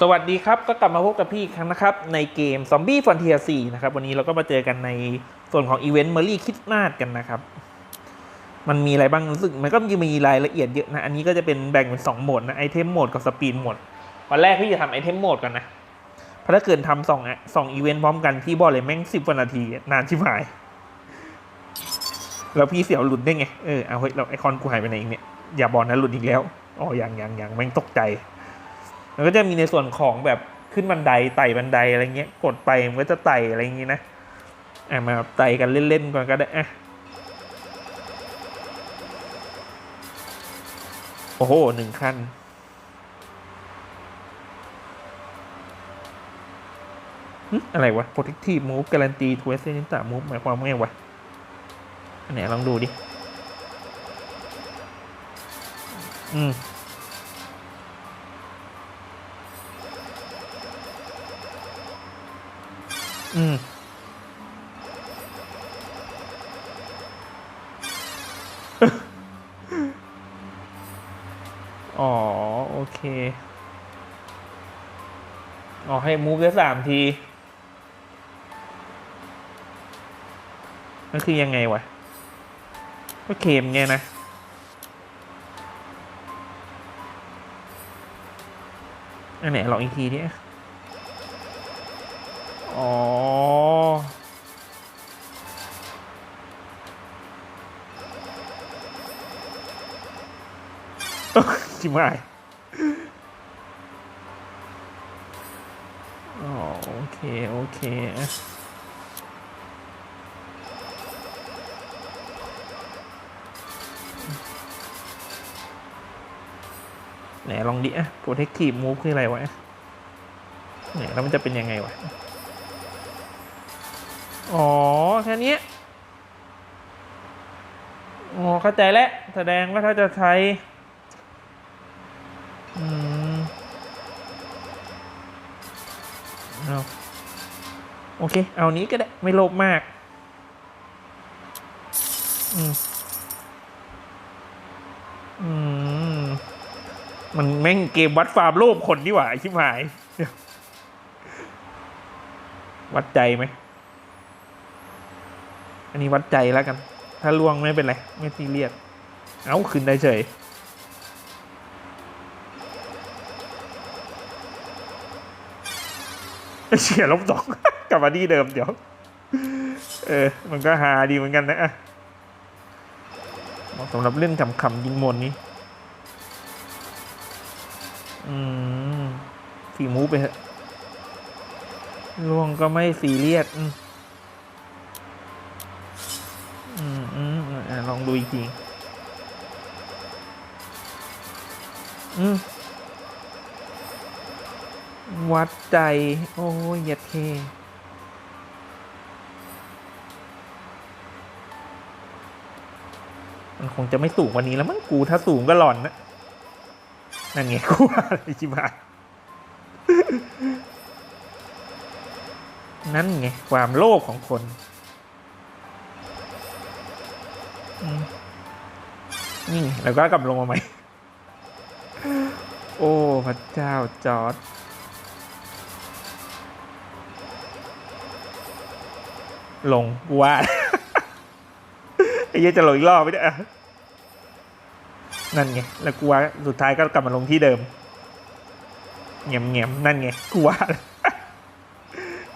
สวัสดีครับ ก็กลับมาพบกับพี่อีกครั้งนะครับ ในเกม Zombie Frontier 4นะครับ วันนี้เราก็มาเจอกันในส่วนของอีเวนต์เมอรี่คิดนาดกันนะครับ มันมีอะไรบ้างรู้สึก มันก็มีรายละเอียดเยอะนะ อันนี้ก็จะเป็นแบ่งเป็น 2 โหมดนะไอเทมโหมดกับสปีดโหมดวันแรกพี่จะทำไอเทมโหมดก่อนนะเพราะถ้าเกิดทำสองอะสองอีเวนต์พร้อมกันพี่บอกเลยแม่งสิบนาที นานชิบหายแล้วพี่เสียวหลุดได้ไง เออ เอาเฮ้ยเราไอคอนกูหายไปไหนอีกเนี่ย อย่าบอกนะหลุดอีกแล้ว อ๋อยังยังยังแม่งตกใจ มันก็จะมีในส่วนของแบบขึ้นบันไดไต่บันไดอะไรเงี้ย กดไปมันก็จะไต่อะไรอย่างงี้นะอะมาไต่กันเล่นๆก่อนก็ได้อะโอ้โหหนึ่งขั้นหึอะไรวะ protective move guarantee to assist ตา move หมายความว่าไงวะ อันไหนลองดูดิ อืม อืมอ๋อ โอเค อ๋อ ให้มูฟได้สามทีนั่นคือยังไงวะ ก็เค็มไงนะ อันไหนลองอีกทีดิ จิมายอ๋อโอเค โอเคอะไหนลองดิอะ protective move คืออะไรวะเนี่ยแล้วมันจะเป็นยังไงวะ อ๋อ แค่นี้อ๋อ เข้าใจแล้ว แสดงว่าถ้าจะใช้ โอเค เอานี้ก็ได้ ไม่โลภมาก อืม อืม มันแม่งเกมวัดฟาร์มโลภคนนี่หว่าไอ้ชิบหาย วัดใจไหม อันนี้วัดใจแล้วกัน ถ้าล่วงไม่เป็นไร ไม่ซีเรียส เอาขึ้นได้เฉยเฉียลบสอง กลับมาที่เดิมเดี๋ยว เออ มันก็หาดีเหมือนกันนะอะสำหรับเล่นขำๆยิงมนนี้ อืมฝีมูฟไปเถอะล่วงก็ไม่ซีเรียสอืมอืมอืมอะลองดูอีกทีอืมวัดใจ โอ้ยยัดเค มันคงจะไม่สูงกวันนี้แล้วมั้งกูถ้าสูงก็หลอนนะนั่นไงกูว่าอะไรจิบหายนั่นไงความโลภของคนนี่แล้วก็กลับลงมาใหม่ โอ้ พระเจ้าจอร์ดลงว่า ไอ้เหี้ยจะลงอีกรอบไม่ได้อะนั่นไง แล้วกูว่าสุดท้ายก็กลับมาลงที่เดิมเงียบเงียบนั่นไงกูว่า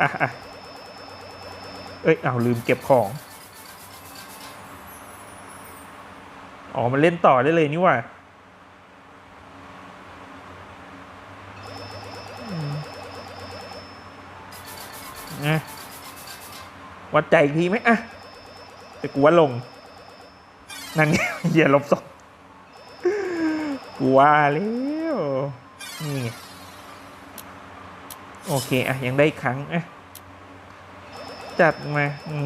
อะอะเอ้ยเอาลืมเก็บของ อ๋อ มันเล่นต่อได้เลยนี่ว่าวัดใจอีกทีไหมอะแต่กูว่าลง นั่นเหี้ยลบสองกูว่าแล้วนี่ไงโอเคอะยังได้ครั้งอะจัดมา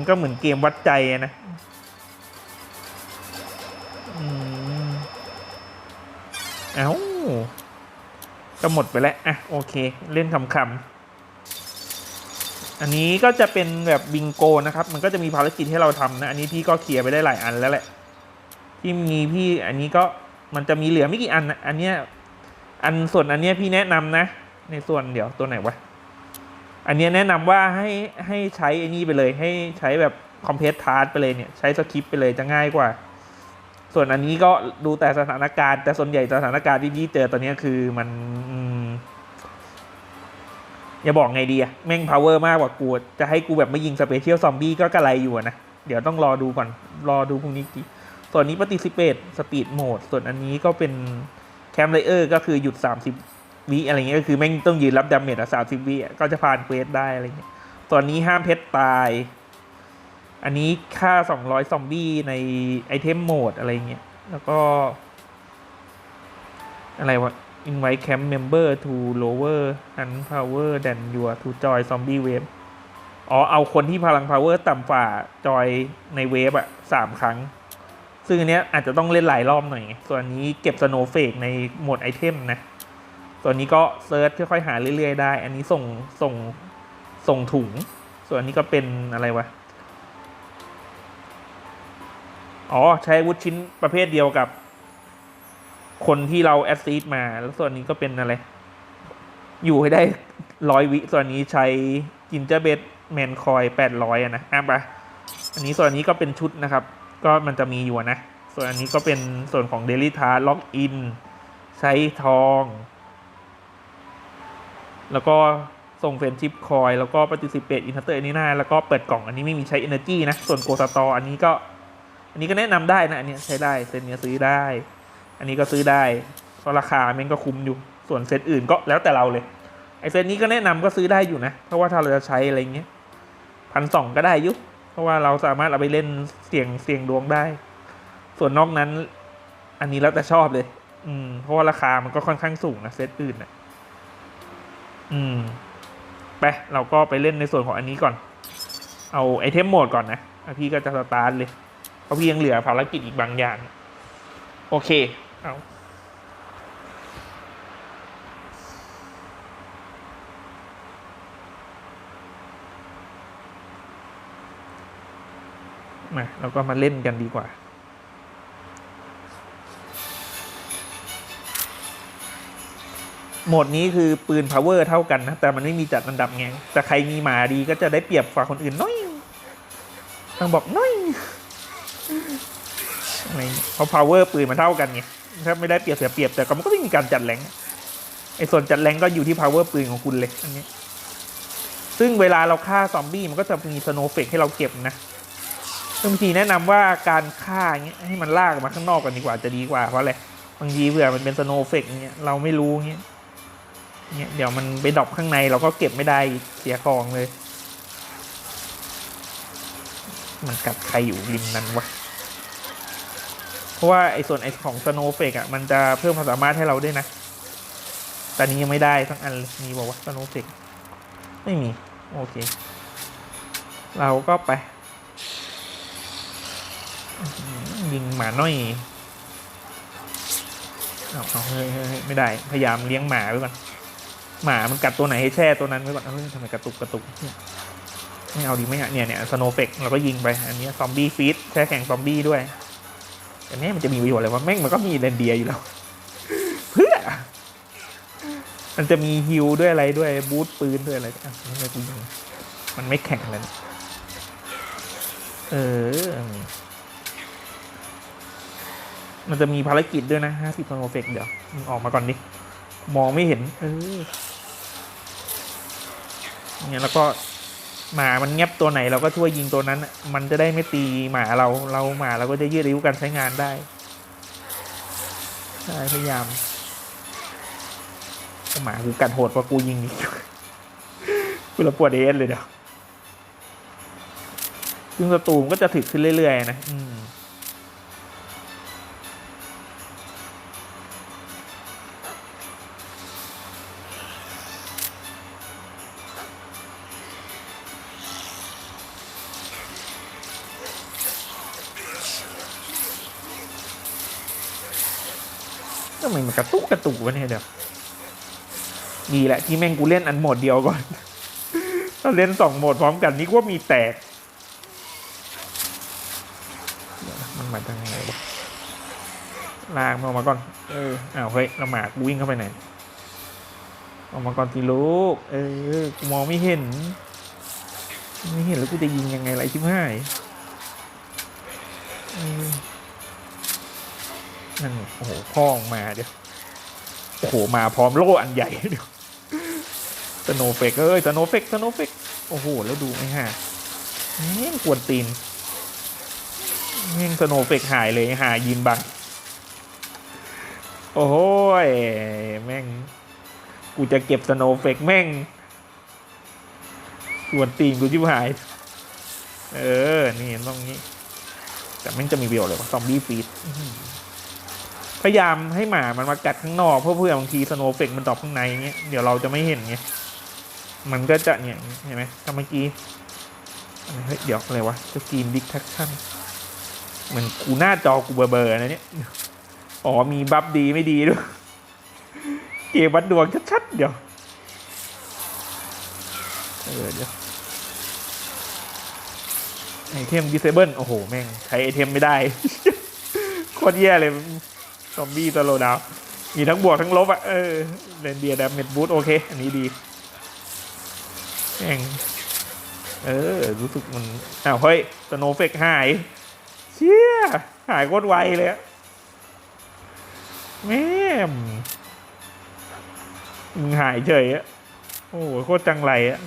ก็เหมือนเกมวัดใจนะเอ้าก็หมดไปแล้ว อะ โอเค เล่นคำๆอันนี้ก็จะเป็นแบบบิงโกนะครับ มันก็จะมีภารกิจให้เราทำนะ อันนี้พี่ก็เคลียร์ไปได้หลายอันแล้วแหละ ที่มีพี่อันนี้ก็มันจะมีเหลือไม่กี่อันนะอันเนี้ยอันส่วนอันเนี้ยพี่แนะนำนะ ในส่วนเดี๋ยวตัวไหนวะอันเนี้ยแนะนำว่าให้ให้ใช้ไอ้นี่ไปเลย ให้ใช้แบบคอมเพรสทาร์ดไปเลยเนี่ยใช้สคริปต์ไปเลยจะง่ายกว่า ส่วนอันนี้ก็ดูแต่สถานการณ์ แต่ส่วนใหญ่สถานการณ์ที่พี่เจอตอนนี้คือมันอย่าบอกไงดีอะแม่ง power มากกว่ากูจะให้กูแบบไม่ยิงสเปเชียลซอมบี้ก็กระไรอยู่นะ เดี๋ยวต้องรอดูก่อน รอดูพรุ่งนี้ดี ส่วนนี้ปฏิสิเปตสปีดโหมดส่วนอันนี้ก็เป็นแคมเลเยอร์ก็คือหยุด 30 วิอะไรเงี้ยก็คือแม่งต้องยืนรับดาเมจอะสามสิบวิก็จะผ่านเควสได้อะไรเงี้ยส่วนนี้ห้ามเพชรตาย อันนี้ค่า 200 ซอมบี้ในไอเทมโหมดอะไรเงี้ยแล้วก็ อะไรวะ invite camp member to lower hunt power than your to join zombie wave อ๋อ เอาคนที่พลัง power ต่ำฝ่าจอยในเวฟอะสามครั้ง ซึ่งอันเนี้ยอาจจะต้องเล่นหลายรอบหน่อยไงส่วนนี้เก็บสโนเฟกในโหมดไอเทมนะ ส่วนนี้ก็เซิร์ชค่อยๆหาเรื่อยๆได้ อันนี้ส่งส่งส่งถุง ส่วนนี้ก็เป็นอะไรวะ อ๋อ ใช้วุธชิ้นประเภทเดียวกับ คนที่เราแอดซีดมา แล้วส่วนนี้ก็เป็นอะไร อยู่ให้ได้ร้อยวิ ส่วนนี้ใช้จินเจอร์เบดแมนคอยแปดร้อยนะอะปะอันนี้ส่วนนี้ก็เป็นชุดนะครับ ก็มันจะมีอยู่นะ ส่วนอันนี้ก็เป็นส่วนของเดลิทาล็อกอินใช้ทอง แล้วก็ส่งเฟรนชิปคอยแล้วก็ปฏิสิเปตอินเตอร์อันนี้หน้าแล้วก็เปิดกล่องอันนี้ไม่มีใช้ Energy นะ ส่วนโกสตออันนี้ก็ อันนี้ก็แนะนำได้นะ อันนี้ใช้ได้เซตเนี้ยซื้อได้ อันนี้ก็ซื้อได้เพราะราคาแม่งก็คุ้มอยู่ ส่วนเซตอื่นก็แล้วแต่เราเลยไอเซตนี้ก็แนะนำก็ซื้อได้อยู่นะ เพราะว่าถ้าเราจะใช้อะไรเงี้ยพันสองก็ได้อยุ เพราะว่าเราสามารถเอาไปเล่นเสี่ยงเสี่ยงดวงได้ ส่วนนอกนั้น อันนี้แล้วแต่ชอบเลย อืม เพราะว่าราคามันก็ค่อนข้างสูงนะเซตอื่นนะอืม ไป เราก็ไปเล่นในส่วนของอันนี้ก่อน เอาไอเทมโหมดก่อนนะอะพี่ก็จะสตาร์ทเลย เพราะพี่ยังเหลือภารกิจอีกบางอย่าง โอเค เอา มาเราก็มาเล่นกันดีกว่า โหมดนี้คือปืน power เท่ากันนะ แต่มันไม่มีจัดอันดับไง แต่ใครมีหมาดีก็จะได้เปรียบกว่าคนอื่นน้อยต้องบอกน้อยอะไรเงี้ยเพราะ power ปืนมันเท่ากันไงถ้าไม่ได้เปรียบเสียเปรียบแต่ก็มันก็ไม่มีการจัดแรงไอ้ส่วนจัดแรงก็อยู่ที่ power ปืนของคุณเลยอันนี้ ซึ่งเวลาเราฆ่าซอมบี้มันก็จะมีสโนเฟกให้เราเก็บนะ บางทีแนะนำว่าการฆ่าเงี้ยให้มันลากมาข้างนอกกันดีกว่าจะดีกว่าเพราะอะไรบางทีเผื่อมันเป็นสโนเฟกเงี้ยเราไม่รู้เงี้ยเนี่ยเดี๋ยวมันไปดรอปข้างในเราก็เก็บไม่ได้เสียของเลย มันกัดใครอยู่ริมนั้นวะเพราะว่าไอ้ส่วนไอ้ของสโนเฟกอะมันจะเพิ่มความสามารถให้เราด้วยนะ แต่นี้ยังไม่ได้ทั้งอันมีบอกว่าสโนเฟกไม่มี โอเค เราก็ไป ยิงหมาน้อยเอาเอาเฮ้ยเฮ้ยไม่ได้ พยายามเลี้ยงหมาไว้ก่อน หมามันกัดตัวไหนให้แช่ตัวนั้นไว้ก่อนเฮ้ยทำไมกระตุกกระตุกไม่เอาดีไหมอะเนี่ยเนี่ยสโนเฟกเราก็ยิงไป อันนี้ซอมบี้ฟีดแช่แข่งซอมบี้ด้วยแต่นี่มันจะมีประโยชน์อะไรวะแม่งมันก็มีเรนเดียอยู่แล้ว เพื่อ มันจะมีฮิลด้วยอะไรด้วยบูทปืนด้วยอะไรอะนี่ไม่กูยิงมันไม่แข่งเลยเออ มันจะมีภารกิจด้วยนะห้าสิบสโนเฟกเดี๋ยวมึงออกมาก่อนดิมองไม่เห็น เออเนี่ยแล้วก็หมามันเงียบตัวไหนเราก็ช่วยยิงตัวนั้น มันจะได้ไม่ตีหมาเราเราหมาเราก็จะยืดอายุการใช้งานได้ใช่พยายามหมากูกัดโหดกว่ากูยิงอีกกูละปวดเอสเลยเดี๋ยวซึ่งศัตรูก็จะถึกขึ้นเรื่อยๆนะ อืมำไมมันกระตุกกระตุกวะเนี่ยเดี๋ยวดีแหละที่แม่งกูเล่นอันโหมดเดียวก่อน ถ้าเล่นสองโหมดพร้อมกันนี่ว่ามีแตกมันมาทางไหนวะลากมันออกมาก่อน เอออ้าวเฮ้ยเราหมากวิ่งเข้าไปไหนอกมาก่อนสิลูก เออ กูมองไม่เห็น ไม่เห็นแล้วกูจะยิงยังไงไรชิบหายเออ นั่นโอ้โหพ่อออกมาเดี๋ยวโอ้โหมาพร้อมโล่อันใหญ่เดี๋ยวสโนเฟกเอ้ยสโนเฟกสโนเฟกโอ้โหแล้วดูไอ้ห่าแม่งกวนตีนแม่งสโนเฟกหายเลยหายินบังโอ้โหแม่งกูจะเก็บสโนเฟกแม่งส่วนตีนกูชิบหาย เออ นี่ต้องงี้ แต่แม่งจะมีประโยชน์เลยวะซอมบี้ฟีด พยายามให้หมามันมากัดข้างนอกเพื่อเพื่อบางทีสโนว์เฟกมันตอบข้างในเงี้ยเดี๋ยวเราจะไม่เห็นไงมันก็จะเนี่ยเห็นไหมถ้าเมื่อกี้เฮ้ยเดี๋ยวอะไรวะจะกีนดิกทักชั่นเหมือนกูหน้าจอกูเบลอๆนะเนี่ยอ๋อมีบัฟดีไม่ดีด้วยเกมวัดดวงชัดๆเดี๋ยวเออเดี๋ยวไอเทมดิเซเบิลโอ้โห แม่ง ใช้ไอเทมไม่ได้ โคตรแย่เลย ซอมบี้ตโลดาว มีทั้งบวกทั้งลบอะเออเรนเดียดาเมจบูทโอเค อันนี้ดีแม่งเออ รู้สึกมัน อ้าวเฮ้ยสโนเฟกหาย เชี่ย หายโคตรไวเลยอะแม่มมึงหายเฉยอะโอ้โหโคตรจังไรอะ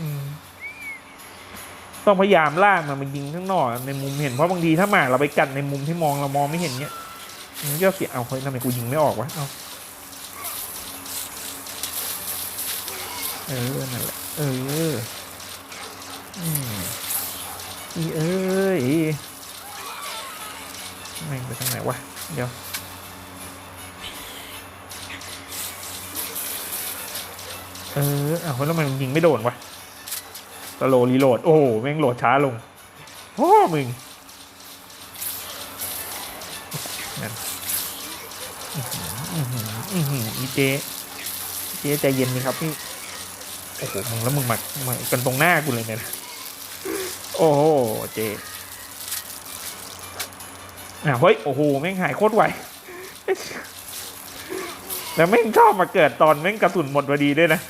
ต้องพยายามล่ามันมันยิงข้างนอกในมุมเห็นเพราะบางทีถ้าหมาเราไปกัดในมุมที่มองเรามองไม่เห็นเนี้ย มันก็เสียเอาเฮ้ยทำไมกูยิงไม่ออกวะเอาเออนั่นแหละเอออืมอีเอ้ยแม่งไปทางไหนวะเดี๋ยวเออเอ้าวแล้วมันยิงไม่โดนวะสโลรีโหลด โอ้แม่งโหลดช้าลง โอ้ มึง เจเจใจเย็นนี่ครับพี่โอ้โหมึงแล้วมึงมามากันตรงหน้ากูเลยเนี่ยนะโอ้โหเจอะเฮ้ยโอ้โหแม่งหายโคตรไวแล้วแม่งชอบมาเกิดตอนแม่งกระสุนหมดพอดีด้วยนะ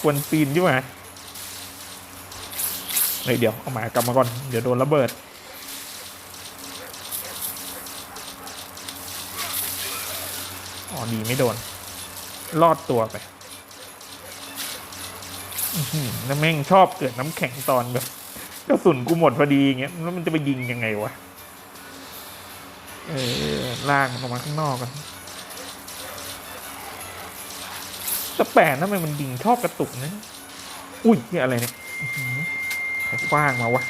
ควรปีนใช่ไหมเฮ้ยเดี๋ยวเอาหมากลับมาก่อน เดี๋ยวโดนระเบิด อ๋อ ดีไม่โดน รอดตัวไปอื้อหือแล้วแม่งชอบเกิดน้ำแข็งตอนแบบกระสุนกูหมดพอดีอย่างเงี้ยแล้วมันจะไปยิงยังไงวะ เออล่างมันออกมาข้างนอกกันแต่แปลกทำไมมันยิงชอบกระตุกนะอุ้ยนี่อะไรเนี่ยอื้อหือใคว้างมาวะ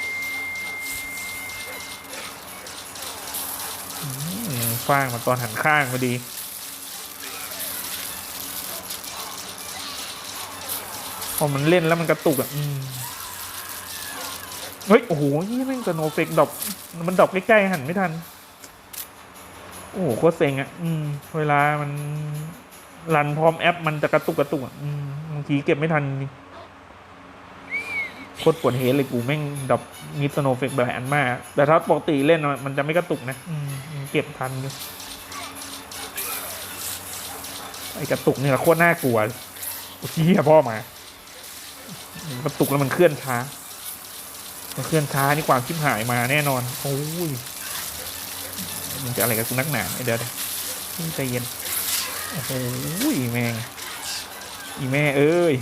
อืมคว้างมาตอนหันข้างพอดี พอมันเล่นแล้วมันกระตุกอะเฮ้ย โอ้โหนี่แม่งสโนเฟกดอปมันดอปใกล้ๆหันไม่ทัน โอ้โหโคตรเซ็งอะ อืม เวลามันรันพร้อมแอป มันจะกระตุกกระตุกอะบางทีเก็บไม่ทันโคตรปวดเฮดเลยกูแม่งดอปมีสโนเฟกหลายอันมาก แต่ถ้าปกติเล่นมันจะไม่กระตุกนะอืมเก็บทันอยู่ไอ้กระตุกนี่แหละโคตรน่ากลัวโอ้ยพ่อมา กระตุกแล้วมันเคลื่อนช้ามันเคลื่อนช้านี่ความชิบหายมาแน่นอน โอ้ยมันจะอะไรกับกูนักหนาไอเดี๋ยวใจเย็น โอ้โหแม่งอีแม่เอ้ย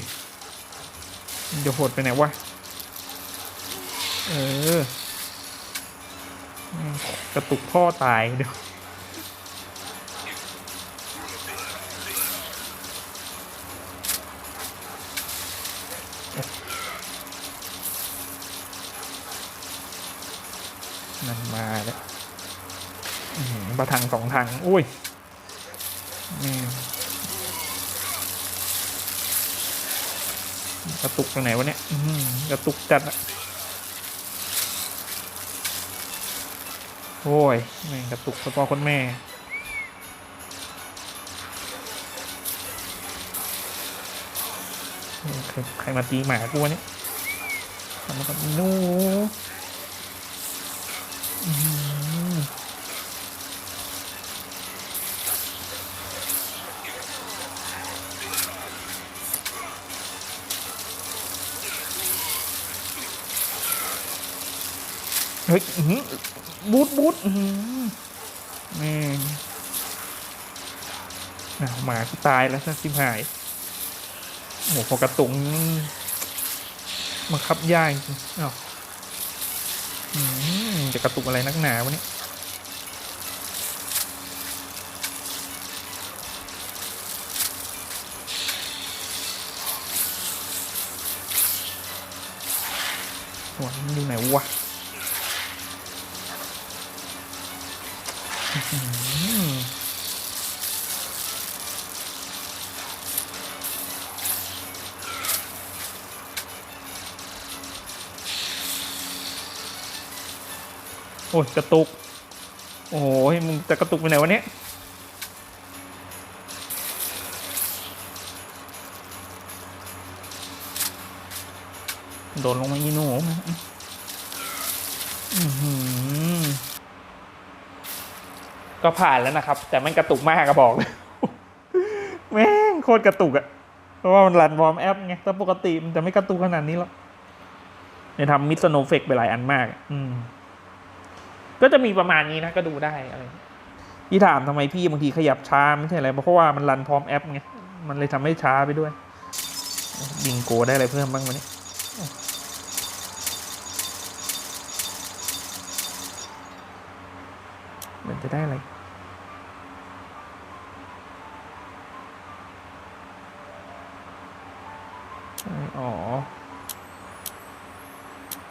มันจะโหดไปไหนวะ เออกระตุกพ่อตายเดี๋ยว นั่นมาแล้วอื้อหือ ประทังสองทางอุ้ยกระตุกตรงไหนวะเนี่ยกระตุกจัดอะโอ้ยแม่งกระตุกพาะคนแม่ใครมาตีหมากูวะเนี่ยทำมากับนู เฮ้ยบูทบูทอื้อหือแม่หมากูตายแล้วนะสิบหายโอ้โหพอกระตุงมันคับยากจริงอ้าวอืมจะกระตุกอะไรนักหนาวะเนี่ยหัวมันอยู่ไหนวะอื้อหือ โอ้ยกระตุก โอ้ยมึงจะกระตุกไปไหนวะเนี่ยโดนลงมาอีหนูอือหือ ก็ผ่านแล้วนะครับ แต่มันกระตุกมากกระบอกเลยแม่งโคตรกระตุกอะเพราะว่ามันรันวอร์มแอปไงแต่ปกติมันจะไม่กระตุกขนาดนี้หรอกเนี่ยทำมิสโนเฟกไปหลายอันมาก อืม ก็จะมีประมาณนี้นะก็ดูได้อะไรพี่ถามทำไมพี่บางทีขยับช้าไม่ใช่อะไรเพราะว่ามันรันพร้อมแอปไงมันเลยทำให้ช้าไปด้วยบิงโกได้อะไรเพิ่มบ้างวันนี้เหมือนจะได้อะไร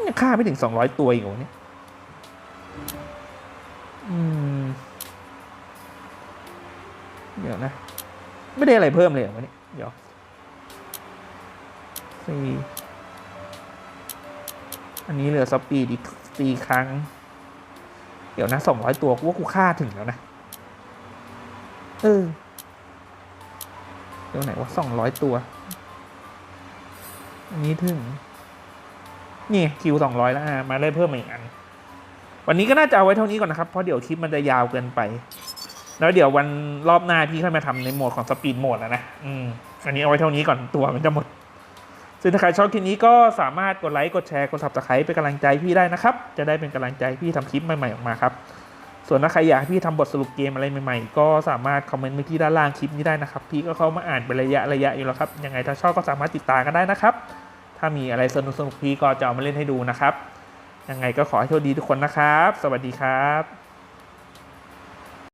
ยังค่าไม่ถึงสองร้อยตัวอีกเหรอเนี่ยอืมเดี๋ยวนะ ไม่ได้อะไรเพิ่มเลยเหรอวะเนี่ยเดี๋ยวสี่อันนี้เหลือสปีดอีกสี่ครั้ง เดี๋ยวนะสองร้อยตัวกูว่ากูฆ่าถึงแล้วนะ เออ เดี๋ยวไหนว่าสองร้อยตัว อันนี้ถึง นี่คิวสองร้อยแล้วอะมาได้เพิ่มมาอีกอัน วันนี้ก็น่าจะเอาไว้เท่านี้ก่อนนะครับ เพราะเดี๋ยวคลิปมันจะยาวเกินไป แล้วเดี๋ยววันรอบหน้าพี่ค่อยมาทำในโหมดของสปีดโหมดแล้วนะอืมอันนี้เอาไว้เท่านี้ก่อนตัวมันจะหมด ซึ่งถ้าใครชอบคลิปนี้ก็สามารถกดไลค์กดแชร์กด subscribe เป็นกำลังใจพี่ได้นะครับ จะได้เป็นกำลังใจพี่ทำคลิปใหม่ๆออกมาครับส่วนถ้าใครอยากพี่ทำบทสรุปเกมอะไรใหม่ๆ ก็สามารถคอมเมนต์ไว้ที่ด้านล่างคลิปนี้ได้นะครับ พี่ก็เข้ามาอ่านเป็นระยะระยะอยู่แล้วครับ ยังไงถ้าชอบก็สามารถติดตามกันได้นะครับ ถ้ามีอะไรสนุกๆพี่ก็จะเอามาเล่นให้ดูนะครับ ยังไงก็ขอให้โชคดีทุกคนนะครับ สวัสดีครับ